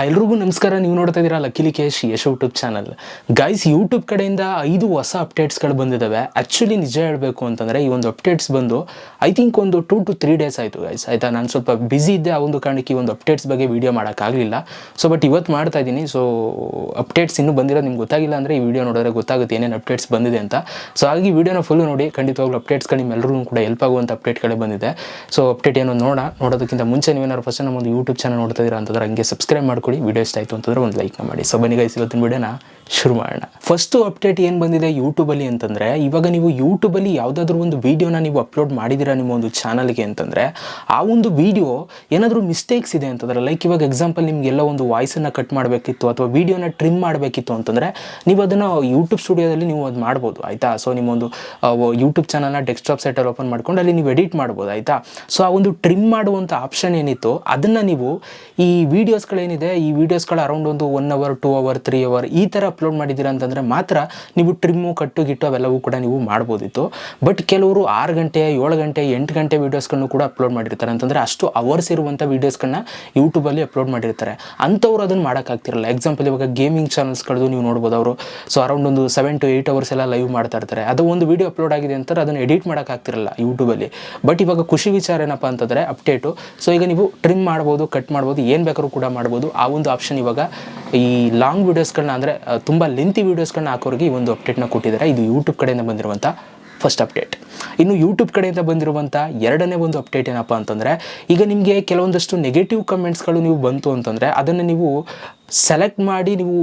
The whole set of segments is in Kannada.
ಎಲ್ರಿಗೂ ನಮಸ್ಕಾರ. ನೀವು ನೋಡ್ತಾ ಇದ್ದೀರಾ ಲಕ್ಕಿಲಿ ಕೇಶ್ Yash YouTube channel guys YouTube ಕಡೆಯಿಂದ ಐದು ಹೊಸ ಅಪ್ಡೇಟ್ಸ್ಗಳು ಬಂದಿದ್ದಾವೆ ಆ್ಯಕ್ಚುಲಿ ನಿಜ ಹೇಳಬೇಕು ಅಂತಂದರೆ, ಈ ಒಂದು ಅಪ್ಡೇಟ್ಸ್ ಬಂದು ಐ ಥಿಂಕ್ ಒಂದು ಟೂ ಟು ತ್ರೀ ಡೇಸ್ ಆಯಿತು ಗೈಸ್ ಆಯಿತಾ? ನಾನು ಸ್ವಲ್ಪ ಬ್ಯುಸಿ ಇದ್ದೆ, ಆ ಒಂದು ಕಾರಣಕ್ಕೆ ಈ ಒಂದು ಅಪ್ಡೇಟ್ಸ್ ಬಗ್ಗೆ ವೀಡಿಯೋ ಮಾಡೋಕ್ಕಾಗಲಿಲ್ಲ ಸೊ ಬಟ್ ಇವತ್ತು ಮಾಡ್ತಾ ಇದ್ದೀನಿ. ಸೊ ಅಪ್ಡೇಟ್ಸ್ ಇನ್ನೂ ಬಂದಿರೋ ನಿಮ್ಗೆ ಗೊತ್ತಾಗಿಲ್ಲ ಅಂದರೆ, ಈ ವಿಡಿಯೋ ನೋಡಿದ್ರೆ ಗೊತ್ತಾಗುತ್ತೆ ಏನೇನು ಅಪ್ಡೇಟ್ಸ್ ಬಂದಿದೆ ಅಂತ. ಸೊ ಹಾಗಾಗಿ ವಿಡಿಯೋನ ಫುಲ್ ನೋಡಿ, ಖಂಡಿತವಾಗ್ಲೂ ಅಪ್ಡೇಟ್ಸ್ಗಳು ನಿಮ್ಮೆಲ್ಲರಿಗೂ ಕೂಡ ಹೆಲ್ಪ್ ಆಗುವಂಥ ಅಪ್ಡೇಟ್ಗಳೇ ಬಂದಿದೆ. ಸೊ ಅಪ್ಡೇಟ್ ಏನೋ ನೋಡ ನೋಡೋದಕ್ಕಿಂತ ಮುಂಚೆ ನೀವೇನಾದ್ರು ಫಸ್ಟ್ ನಮ್ಮ ಒಂದು ಯೂಟ್ಯೂಬ್ ಚಾನಲ್ ನೋಡ್ತಾ ಇದ್ದೀರಾ ಅಂತಂದ್ರೆ, ಹಂಗೆ ಸಬ್ಸ್ಕ್ರೈಬ್ ಮಾಡ್ಕೊಳ್ಳಿ ವಿಡಿಯೋ ಇಷ್ಟ ಆಯಿತು ಅಂತಂದ್ರೆ ಒಂದು ಲೈಕ್ನ ಮಾಡಿ. ಸೊ ಬನ್ನಿ ಗೈಸ್ ಇವತ್ತಿನ ವಿಡಿಯೋನ ಶುರು ಮಾಡೋಣ. ಫಸ್ಟು ಅಪ್ಡೇಟ್ ಏನು ಬಂದಿದೆ ಯೂಟ್ಯೂಬಲ್ಲಿ ಅಂತಂದರೆ, ಇವಾಗ ನೀವು ಯೂಟ್ಯೂಬಲ್ಲಿ ಯಾವುದಾದ್ರೂ ಒಂದು ವೀಡಿಯೋನ ನೀವು ಅಪ್ಲೋಡ್ ಮಾಡಿದ್ದೀರಾ ನಿಮ್ಮ ಒಂದು ಚಾನಲ್ಗೆ ಅಂತಂದರೆ, ಆ ಒಂದು ವೀಡಿಯೋ ಏನಾದರೂ ಮಿಸ್ಟೇಕ್ಸ್ ಇದೆ ಅಂತಂದರೆ ಲೈಕ್ ಇವಾಗ ಎಕ್ಸಾಂಪಲ್ ನಿಮಗೆಲ್ಲ ಒಂದು ವಾಯ್ಸನ್ನು ಕಟ್ ಮಾಡಬೇಕಿತ್ತು ಅಥವಾ ವೀಡಿಯೋನ ಟ್ರಿಮ್ ಮಾಡಬೇಕಿತ್ತು ಅಂತಂದರೆ, ನೀವು ಅದನ್ನು ಯೂಟ್ಯೂಬ್ ಸ್ಟುಡಿಯೋದಲ್ಲಿ ನೀವು ಅದು ಮಾಡ್ಬೋದು, ಆಯಿತಾ? ಸೊ ನಿಮ್ಮೊಂದು ಯೂಟ್ಯೂಬ್ ಚಾನಲ್ನ ಡೆಸ್ಕ್ಟಾಪ್ ಸೆಟಲ್ಲಿ ಓಪನ್ ಮಾಡ್ಕೊಂಡು ಅಲ್ಲಿ ನೀವು ಎಡಿಟ್ ಮಾಡ್ಬೋದು, ಆಯಿತಾ? ಸೊ ಆ ಒಂದು ಟ್ರಿಮ್ ಮಾಡುವಂಥ ಆಪ್ಷನ್ ಏನಿತ್ತು, ಅದನ್ನು ನೀವು ಈ ವೀಡಿಯೋಸ್ಗಳೇನಿದೆ ಈ ವೀಡಿಯೋಸ್ಗಳು ಅರೌಂಡ್ ಒಂದು one hour two hour three hour ಈ ಥರ ಅಪ್ಲೋಡ್ ಮಾಡಿದ್ದೀರಾ ಅಂತಂದರೆ ಮಾತ್ರ ನೀವು ಟ್ರಿಮ್ಮು ಕಟ್ಟು ಗಿಟ್ಟು ಅವೆಲ್ಲವೂ ಕೂಡ ನೀವು ಮಾಡ್ಬೋದಿತ್ತು. ಬಟ್ ಕೆಲವರು ಆರು ಗಂಟೆ, ಏಳು ಗಂಟೆ, ಎಂಟು ಗಂಟೆ ವೀಡಿಯೋಸ್ಗಳನ್ನು ಕೂಡ ಅಪ್ಲೋಡ್ ಮಾಡಿರ್ತಾರೆ. ಅಂತಂದರೆ ಅಷ್ಟು ಅವರ್ಸ್ ಇರುವಂಥ ವೀಡಿಯೋಸ್ಗಳನ್ನ ಯೂಟ್ಯೂಬಲ್ಲಿ ಅಪ್ಲೋಡ್ ಮಾಡಿರ್ತಾರೆ. ಅಂಥವ್ರು ಅದನ್ನು ಮಾಡೋಕ್ಕಾಗ್ತಿರಲ್ಲ ಎಕ್ಸಾಂಪಲ್ ಇವಾಗ ಗೇಮಿಂಗ್ ಚಾನಲ್ಸ್ಗಳದ್ದು ನೀವು ನೋಡ್ಬೋದು ಅವರು. ಸೊ ಅರೌಂಡ್ ಒಂದು ಸೆವೆನ್ ಟು ಏಯ್ಟ್ ಅವರ್ಸ್ ಎಲ್ಲ ಲೈವ್ ಮಾಡ್ತಾ ಇರ್ತಾರೆ. ಅದು ಒಂದು ವೀಡಿಯೋ ಅಪ್ಲೋಡ್ ಆಗಿದೆ ಅಂತಾರೆ, ಅದನ್ನು ಎಡಿಟ್ ಮಾಡೋಕ್ಕಾಗ್ತಿರಲ್ಲ ಯೂಟ್ಯೂಬಲ್ಲಿ ಬಟ್ ಇವಾಗ ಖುಷಿ ವಿಚಾರ ಏನಪ್ಪ ಅಂತಂದರೆ ಅಪ್ಡೇಟು ಸೊ ಈಗ ನೀವು ಟ್ರಿಮ್ ಮಾಡ್ಬೋದು ಕಟ್ ಮಾಡ್ಬೋದು, ಏನು ಬೇಕಾದ್ರೂ ಕೂಡ ಮಾಡ್ಬೋದು. ಆ ಒಂದು ಆಪ್ಷನ್ ಇವಾಗ ಈ ಲಾಂಗ್ ವೀಡಿಯೋಸ್ಗಳನ್ನ ಅಂದರೆ ತುಂಬ ಲೆಂತಿ ವೀಡಿಯೋಸ್ಗಳನ್ನ ಹಾಕೋರಿಗೆ ಈ ಒಂದು ಅಪ್ಡೇಟ್ನ ಕೊಟ್ಟಿದ್ದಾರೆ. ಇದು ಯೂಟ್ಯೂಬ್ ಕಡೆಯಿಂದ ಬಂದಿರುವಂಥ ಫಸ್ಟ್ ಅಪ್ಡೇಟ್ ಇನ್ನು ಯೂಟ್ಯೂಬ್ ಕಡೆಯಿಂದ ಬಂದಿರುವಂಥ ಎರಡನೇ ಒಂದು ಅಪ್ಡೇಟ್ ಏನಪ್ಪ ಅಂತಂದರೆ, ಈಗ ನಿಮಗೆ ಕೆಲವೊಂದಷ್ಟು ನೆಗೆಟಿವ್ ಕಮೆಂಟ್ಸ್ಗಳು ನೀವು ಬಂತು ಅಂತಂದರೆ, ಅದನ್ನು ನೀವು ಸೆಲೆಕ್ಟ್ ಮಾಡಿ ನೀವು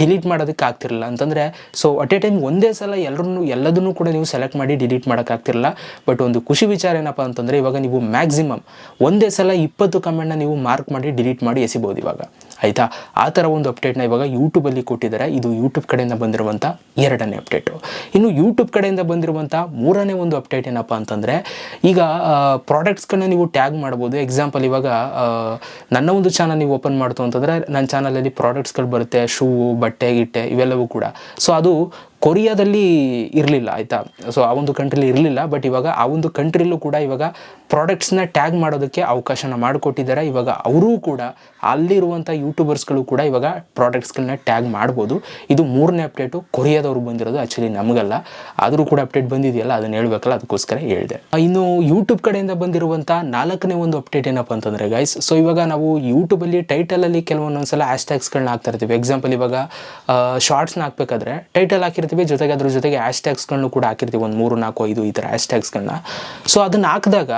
ಡಿಲೀಟ್ ಮಾಡೋದಕ್ಕೆ ಆಗ್ತಿರಲಿಲ್ಲ. ಅಂತಂದರೆ ಸೊ ಅಟ್ ಎ ಟೈಮ್ ಒಂದೇ ಸಲ ಎಲ್ಲರನ್ನೂ ಎಲ್ಲದನ್ನೂ ಕೂಡ ನೀವು ಸೆಲೆಕ್ಟ್ ಮಾಡಿ ಡಿಲೀಟ್ ಮಾಡೋಕ್ಕಾಗ್ತಿರಲ್ಲ ಬಟ್ ಒಂದು ಖುಷಿ ವಿಚಾರ ಏನಪ್ಪ ಅಂತಂದರೆ, ಇವಾಗ ನೀವು ಮ್ಯಾಕ್ಸಿಮಮ್ ಒಂದೇ ಸಲ ಇಪ್ಪತ್ತು ಕಮೆಂಟ್ನ ನೀವು ಮಾರ್ಕ್ ಮಾಡಿ ಡಿಲೀಟ್ ಮಾಡಿ ಎಸಿಬೋದು ಇವಾಗ. ಆಯಿತಾ? ಆ ಥರ ಒಂದು ಅಪ್ಡೇಟ್ನ ಇವಾಗ ಯೂಟ್ಯೂಬಲ್ಲಿ ಕೊಟ್ಟಿದ್ದಾರೆ. ಇದು ಯೂಟ್ಯೂಬ್ ಕಡೆಯಿಂದ ಬಂದಿರುವಂಥ ಎರಡನೇ ಅಪ್ಡೇಟು. ಇನ್ನು ಯೂಟ್ಯೂಬ್ ಕಡೆಯಿಂದ ಬಂದಿರುವಂಥ ಮೂರನೇ ಒಂದು ಅಪ್ಡೇಟ್ ಏನಪ್ಪ ಅಂತಂದರೆ, ಈಗ ಪ್ರಾಡಕ್ಟ್ಸ್ಗಳನ್ನ ನೀವು ಟ್ಯಾಗ್ ಮಾಡ್ಬೋದು. ಎಕ್ಸಾಂಪಲ್ ಇವಾಗ ನನ್ನ ಒಂದು ಚಾನಲ್ ನೀವು ಓಪನ್ ಮಾಡ್ತು ಅಂತಂದರೆ, ನನ್ನ ಚಾನಲಲ್ಲಿ ಪ್ರಾಡಕ್ಟ್ಸ್ಗಳು ಬರುತ್ತೆ. ಶೂ, ಬಟ್ಟೆ, ಗಿಟ್ಟೆ, ಇವೆಲ್ಲವೂ ಕೂಡ. ಸೊ ಅದು ಕೊರಿಯಾದಲ್ಲಿ ಇರಲಿಲ್ಲ, ಆಯಿತಾ? ಸೊ ಆ ಒಂದು ಕಂಟ್ರಿಲಿ ಇರಲಿಲ್ಲ ಬಟ್ ಇವಾಗ ಆ ಒಂದು ಕಂಟ್ರಿಲೂ ಕೂಡ ಇವಾಗ ಪ್ರಾಡಕ್ಟ್ಸ್ನ ಟ್ಯಾಗ್ ಮಾಡೋದಕ್ಕೆ ಅವಕಾಶನ ಮಾಡಿಕೊಟ್ಟಿದ್ದಾರೆ. ಇವಾಗ ಅವರೂ ಕೂಡ ಅಲ್ಲಿರುವಂಥ ಯೂಟ್ಯೂಬರ್ಸ್ಗಳು ಕೂಡ ಇವಾಗ ಪ್ರಾಡಕ್ಟ್ಸ್ಗಳನ್ನ ಟ್ಯಾಗ್ ಮಾಡ್ಬೋದು. ಇದು ಮೂರನೇ ಅಪ್ಡೇಟು ಕೊರಿಯಾದವ್ರು ಬಂದಿರೋದು ಆ್ಯಕ್ಚುಲಿ ನಮಗಲ್ಲ. ಆದರೂ ಕೂಡ ಅಪ್ಡೇಟ್ ಬಂದಿದೆಯಲ್ಲ, ಅದನ್ನು ಹೇಳಬೇಕಲ್ಲ, ಅದಕ್ಕೋಸ್ಕರ ಹೇಳಿದೆ. ಇನ್ನು ಯೂಟ್ಯೂಬ್ ಕಡೆಯಿಂದ ಬಂದಿರುವಂಥ ನಾಲ್ಕನೇ ಒಂದು ಅಪ್ಡೇಟ್ ಏನಪ್ಪ ಅಂತಂದರೆ ಗೈಸ್ ಸೊ ಇವಾಗ ನಾವು ಯೂಟ್ಯೂಬಲ್ಲಿ ಟೈಟಲಲ್ಲಿ ಕೆಲವೊಂದೊಂದು ಸಲ ಹ್ಯಾಶ್ಟ್ಯಾಗ್ಸ್ಗಳನ್ನ ಹಾಕ್ತಾ ಇರ್ತೀವಿ. ಎಕ್ಸಾಂಪಲ್ ಇವಾಗ ಶಾರ್ಟ್ಸ್ನ ಹಾಕ್ಬೇಕಾದ್ರೆ ಟೈಟಲ್ ಹಾಕಿರ್ತೀವಿ. ಜೊತೆಗೆ ಅದ್ರ ಜೊತೆಗೆ ಹ್ಯಾಶ್ಟ್ಯಾಗ್ಸ್ಗಳನ್ನು ಕೂಡ ಹಾಕಿರ್ತೀವಿ, ಒಂದು ಮೂರು, ನಾಲ್ಕು, ಐದು ಈ ಥರ ಹ್ಯಾಶ್ಟ್ಯಾಗ್ಸ್ಗಳನ್ನ ಸೊ ಅದನ್ನು ಹಾಕಿದಾಗ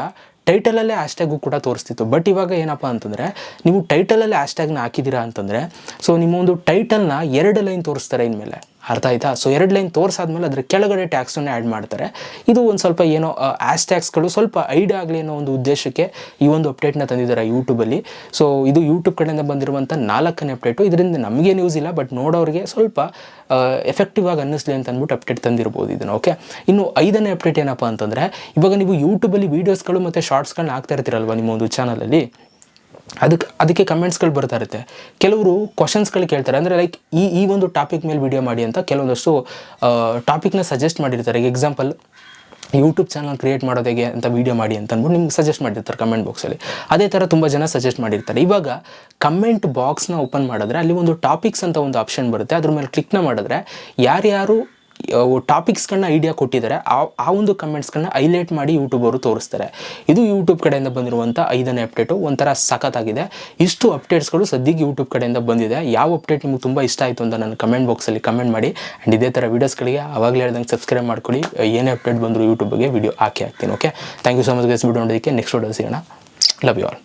ಟೈಟಲಲ್ಲೇ ಹ್ಯಾಶ್ಟ್ಯಾಗು ಕೂಡ ತೋರಿಸ್ತಿತ್ತು. ಬಟ್ ಇವಾಗ ಏನಪ್ಪ ಅಂತಂದರೆ, ನೀವು ಟೈಟಲಲ್ಲೇ ಹ್ಯಾಶ್ಟ್ಯಾಗ್ನ ಹಾಕಿದ್ದೀರಾ ಅಂತಂದರೆ ಸೊ ನಿಮ್ಮ ಒಂದು ಟೈಟಲ್ನ ಎರಡು ಲೈನ್ ತೋರಿಸ್ತಾರೆ ಇನ್ಮೇಲೆ. ಅರ್ಥ ಆಯ್ತಾ? ಸೊ ಎರಡು ಲೈನ್ ತೋರಿಸಾದ್ಮೇಲೆ ಅದ್ರ ಕೆಳಗಡೆ ಟ್ಯಾಕ್ಸನ್ನು ಆ್ಯಡ್ ಮಾಡ್ತಾರೆ. ಇದು ಒಂದು ಸ್ವಲ್ಪ ಏನೋ ಆ್ಯಸ್ ಟ್ಯಾಕ್ಸ್ಗಳು ಸ್ವಲ್ಪ ಐಡ್ ಆಗಲಿ ಅನ್ನೋ ಒಂದು ಉದ್ದೇಶಕ್ಕೆ ಈ ಒಂದು ಅಪ್ಡೇಟ್ನ ತಂದಿದ್ದಾರೆ ಯೂಟ್ಯೂಬಲ್ಲಿ ಸೊ ಇದು ಯೂಟ್ಯೂಬ್ ಕಡೆಯಿಂದ ಬಂದಿರುವಂಥ ನಾಲ್ಕನೇ ಅಪ್ಡೇಟು ಇದರಿಂದ ನಮಗೆ ಯೂಸ್ ಇಲ್ಲ ಬಟ್ ನೋಡೋರಿಗೆ ಸ್ವಲ್ಪ ಎಫೆಕ್ಟಿವ್ ಆಗಿ ಅನ್ನಿಸ್ಲಿ ಅಂತ ಅಂದ್ಬಿಟ್ಟು ಅಪ್ಡೇಟ್ ತಂದಿರ್ಬೋದು ಇದನ್ನು ಓಕೆ ಇನ್ನು ಐದನೇ ಅಪ್ಡೇಟ್ ಏನಪ್ಪ ಅಂತಂದರೆ, ಇವಾಗ ನೀವು ಯೂಟ್ಯೂಬಲ್ಲಿ ವೀಡಿಯೋಸ್ಗಳು ಮತ್ತು ಶಾರ್ಟ್ಸ್ಗಳನ್ನ ಹಾಕ್ತಾ ಇರ್ತೀರಲ್ವ ನಿಮ್ಮ ಒಂದು ಚಾನಲಲ್ಲಿ ಅದಕ್ಕೆ ಅದಕ್ಕೆ ಕಮೆಂಟ್ಸ್ಗಳು ಬರ್ತಾ ಇರುತ್ತೆ. ಕೆಲವರು ಕ್ವಶನ್ಸ್ಗಳು ಕೇಳ್ತಾರೆ. ಅಂದರೆ ಲೈಕ್ ಈ ಈ ಒಂದು ಟಾಪಿಕ್ ಮೇಲೆ ವಿಡಿಯೋ ಮಾಡಿ ಅಂತ ಕೆಲವೊಂದಷ್ಟು ಟಾಪಿಕ್ನ ಸಜೆಸ್ಟ್ ಮಾಡಿರ್ತಾರೆ. ಈಗ ಎಕ್ಸಾಂಪಲ್ ಯೂಟ್ಯೂಬ್ ಚಾನಲ್ ಕ್ರಿಯೇಟ್ ಮಾಡೋದು ಹೇಗೆ ಅಂತ ವೀಡಿಯೋ ಮಾಡಿ ಅಂತ ಅಂದ್ಬಿಟ್ಟು ನಿಮ್ಗೆ ಸಜೆಸ್ಟ್ ಮಾಡಿರ್ತಾರೆ ಕಮೆಂಟ್ ಬಾಕ್ಸಲ್ಲಿ ಅದೇ ಥರ ತುಂಬ ಜನ ಸಜೆಸ್ಟ್ ಮಾಡಿರ್ತಾರೆ. ಇವಾಗ ಕಮೆಂಟ್ ಬಾಕ್ಸ್ನ ಓಪನ್ ಮಾಡಿದ್ರೆ ಅಲ್ಲಿ ಒಂದು ಟಾಪಿಕ್ಸ್ ಅಂತ ಒಂದು ಆಪ್ಷನ್ ಬರುತ್ತೆ. ಅದ್ರ ಮೇಲೆ ಕ್ಲಿಕ್ನ ಮಾಡಿದ್ರೆ ಯಾರ್ಯಾರು ಟಾಪಿಕ್ಸ್ಗಳನ್ನ ಐಡಿಯಾ ಕೊಟ್ಟಿದ್ದಾರೆ. ಆ ಆ ಒಂದು ಕಮೆಂಟ್ಸ್ಗಳನ್ನ ಹೈಲೈಟ್ ಮಾಡಿ ಯೂಟ್ಯೂಬ್ ಅವರು ತೋರಿಸ್ತಾರೆ. ಇದು ಯೂಟ್ಯೂಬ್ ಕಡೆಯಿಂದ ಬಂದಿರುವಂಥ ಐದನೇ ಅಪ್ಡೇಟು ಒಂಥರ ಸಖತ್ತಾಗಿದೆ. ಇಷ್ಟು ಅಪ್ಡೇಟ್ಸ್ಗಳು ಸದ್ಯಕ್ಕೆ ಯೂಟ್ಯೂಬ್ ಕಡೆಯಿಂದ ಬಂದಿದೆ. ಯಾವ ಅಪ್ಡೇಟ್ ನಿಮ್ಗೆ ತುಂಬ ಇಷ್ಟ ಆಯಿತು ಅಂತ ನನ್ನ ಕಮೆಂಟ್ ಬಾಕ್ಸಲ್ಲಿ ಕಮೆಂಟ್ ಮಾಡಿ. ಆ್ಯಂಡ್ ಇದೇ ಥರ ವೀಡಿಯೋಸ್ಗಳಿಗೆ ಆವಾಗಲೇ ಹೇಳ್ದಂಗೆ ಸಬ್ಸ್ಕ್ರೈಬ್ ಮಾಡ್ಕೊಳ್ಳಿ. ಏನೇ ಅಪ್ಡೇಟ್ ಬಂದರೂ ಯೂಟ್ಯೂಬ್ ಬಗ್ಗೆ ವೀಡಿಯೋ ಹಾಕಿ ಹಾಕ್ತೀನಿ okay thank you so much guys video ನೋಡೋದಕ್ಕೆ ನೆಕ್ಸ್ಟ್ ವಿಡಿಯೋ ಸಿಗೋಣ. Love you all